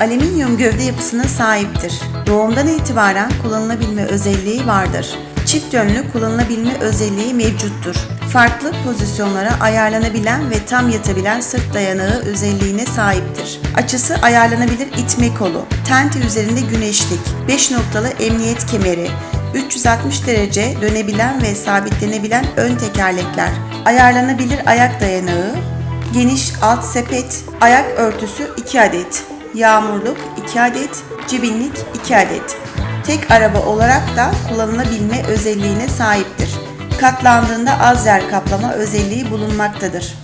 Alüminyum gövde yapısına sahiptir. Doğumdan itibaren kullanılabilme özelliği vardır. Çift yönlü kullanılabilme özelliği mevcuttur. Farklı pozisyonlara ayarlanabilen ve tam yatabilen sırt dayanağı özelliğine sahiptir. Açısı ayarlanabilir itme kolu, tente üzerinde güneşlik, 5 noktalı emniyet kemeri, 360 derece dönebilen ve sabitlenebilen ön tekerlekler, ayarlanabilir ayak dayanağı, geniş alt sepet, ayak örtüsü 2 adet, yağmurluk 2 adet, cibinlik 2 adet. Tek araba olarak da kullanılabilme özelliğine sahiptir. Katlandığında az yer kaplama özelliği bulunmaktadır.